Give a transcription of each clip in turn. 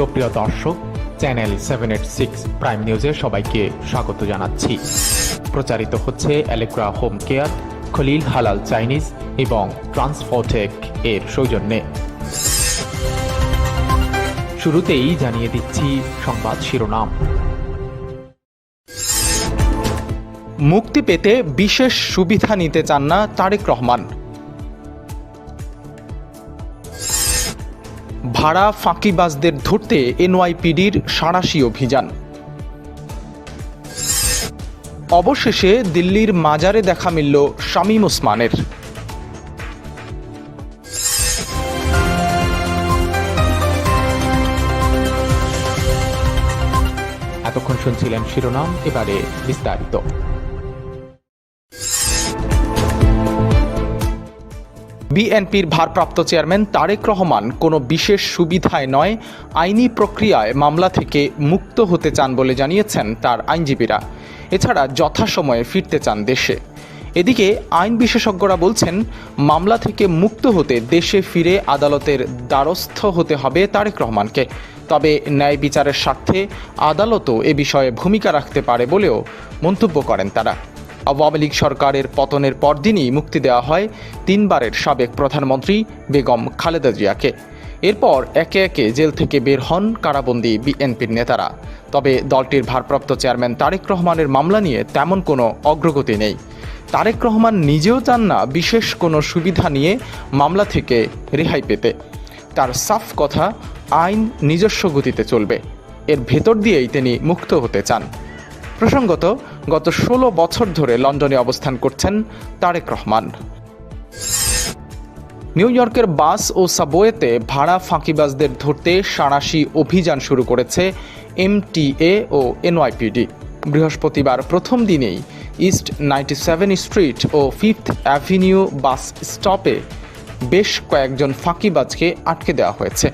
সুপ্রিয় দর্শক, channel seven eight six prime নিউজে সবাইকে স্বাগত জানাচ্ছি। প্রচারিত হচ্ছে অ্যালেগ্রা হোম কেয়ার খলিল হালাল চাইনিজ এবং ট্রান্সফোটেক এর সৌজন্যে। শুরুতেই জানিয়ে দিচ্ছি সংবাদ শিরোনাম। মুক্তি পেতে বিশেষ সুবিধা নিতে চান না তারেক রহমান। ভাড়া ফাঁকিবাজদের ধরতে এনওয়াইপিডির সাঁড়াশি অভিযান। অবশেষে দিল্লির মাজারে দেখা মিলল শামীম ওসমানের। এতক্ষণ শুনছিলেন শিরোনাম, এবারে বিস্তারিত। বিএনপির ভারপ্রাপ্ত চেয়ারম্যান তারেক রহমান কোনো বিশেষ সুবিধায় নয়, আইনি প্রক্রিয়ায় মামলা থেকে মুক্ত হতে চান বলে জানিয়েছেন তার আইনজীবীরা। এছাড়া যথাসময়ে ফিরতে চান দেশে। এদিকে আইন বিশেষজ্ঞরা বলছেন, মামলা থেকে মুক্ত হতে দেশে ফিরে আদালতের দ্বারস্থ হতে হবে তারেক রহমানকে। তবে ন্যায় বিচারের স্বার্থে আদালতও এ বিষয়ে ভূমিকা রাখতে পারে বলেও মন্তব্য করেন তারা। আওয়ামী লীগ সরকারের পতনের পরদিনই মুক্তি দেওয়া হয় তিনবারের সাবেক প্রধানমন্ত্রী বেগম খালেদা জিয়াকে। এরপর একে একে জেল থেকে বের হন কারাবন্দী বিএনপির নেতারা। তবে দলটির ভারপ্রাপ্ত চেয়ারম্যান তারেক রহমানের মামলা নিয়ে তেমন কোনো অগ্রগতি নেই। তারেক রহমান নিজেও চান না বিশেষ কোনো সুবিধা নিয়ে মামলা থেকে রেহাই পেতে। তার সাফ কথা, আইন নিজস্ব গতিতে চলবে। এর ভেতর দিয়েই তিনি মুক্ত হতে চান। প্রসঙ্গত, গত ষোলো বছর ধরে লন্ডনে অবস্থান করছেন তারেক রহমান। নিউ ইয়র্কের বাস ও সাবওয়েতে ভাড়া ফাঁকিবাজদের ধরতে সাঁড়াশি অভিযান শুরু করেছে এমটিএ ও এনওয়াইপিডি। বৃহস্পতিবার প্রথম দিনেই ইস্ট নাইনটি সেভেন স্ট্রিট ও ফিফথ অ্যাভিনিউ বাস স্টপে বেশ কয়েকজন ফাঁকিবাজকে আটকে দেওয়া হয়েছে।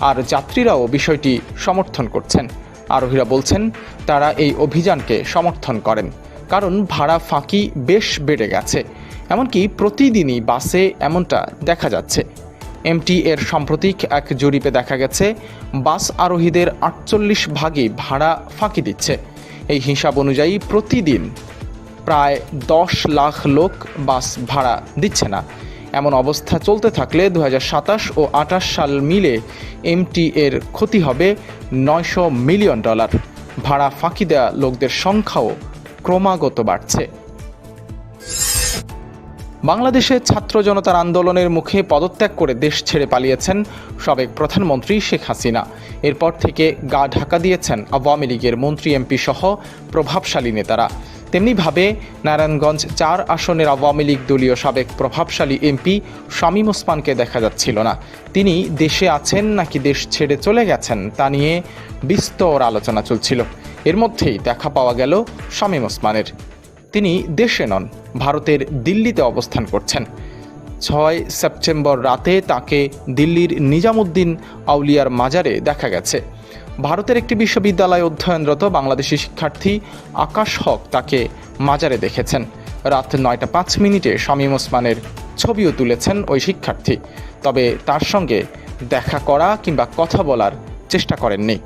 আর যাত্রীরাও বিষয়টি সমর্থন করছেন। আরোহীরা বলছেন, তারা এই অভিযানকে সমর্থন করেন, কারণ ভাড়া ফাঁকি বেশ বেড়ে গেছে। এমনকি প্রতিদিনই বাসে এমনটা দেখা যাচ্ছে। এমটি এর সাম্প্রতিক এক জরিপে দেখা গেছে, বাস আরোহীদের আটচল্লিশ ভাগই ভাড়া ফাঁকি দিচ্ছে। এই হিসাব অনুযায়ী প্রতিদিন প্রায় দশ লাখ লোক বাস ভাড়া দিচ্ছে না। এমন অবস্থা চলতে থাকলে দুহাজার সাতাশ ও আঠাশ সাল মিলে এমটি এর ক্ষতি হবে নয়শো মিলিয়ন ডলার। ভাড়া ফাঁকি দেওয়া লোকদের সংখ্যাও ক্রমাগত বাড়ছে। বাংলাদেশে ছাত্র জনতার আন্দোলনের মুখে পদত্যাগ করে দেশ ছেড়ে পালিয়েছেন সাবেক প্রধানমন্ত্রী শেখ হাসিনা। এরপর থেকে গা ঢাকা দিয়েছেন আওয়ামী লীগের মন্ত্রী এমপি সহ প্রভাবশালী নেতারা। তেমনিভাবে নারায়ণগঞ্জ চার আসনের আওয়ামী লীগ দলীয় সাবেক প্রভাবশালী এমপি শামীম ওসমানকে দেখা যাচ্ছিল না। তিনি দেশে আছেন নাকি দেশ ছেড়ে চলে গেছেন তা নিয়ে বিস্তর আলোচনা চলছিল। এর মধ্যেই দেখা পাওয়া গেল শামীম ওসমানের। তিনি দেশে নন, ভারতের দিল্লিতে অবস্থান করছেন। ছয় সেপ্টেম্বর রাতে তাকে দিল্লির নিজামুদ্দিন আউলিয়ার মাজারে দেখা গেছে। ভারতের একটি বিশ্ববিদ্যালয়ে অধ্যয়নরত বাংলাদেশি শিক্ষার্থী আকাশ হক তাকে মাজারে দেখেছেন। রাত নয়টা পাঁচ মিনিটে শামীম ওসমানের ছবিও তুলেছেন ওই শিক্ষার্থী। তবে তার সঙ্গে দেখা করা কিংবা কথা বলার চেষ্টা করেননি।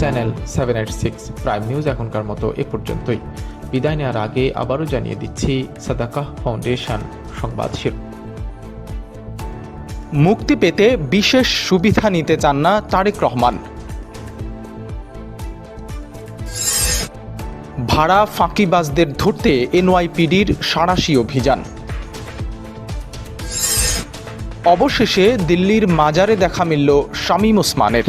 Channel seven eight six prime news এখনকার মতো এ পর্যন্তই। বিদায় নেওয়ার আগে আবারও জানিয়ে দিচ্ছি সাদাকাহ ফাউন্ডেশন সংবাদ শির মুক্তি পেতে বিশেষ সুবিধা নিতে চান না তারেক রহমান। ভাড়া ফাঁকিবাজদের ধরতে এনওয়াইপিডির সাঁড়াশি অভিযান। অবশেষে দিল্লির মাজারে দেখা মিলল শামীম ওসমানের।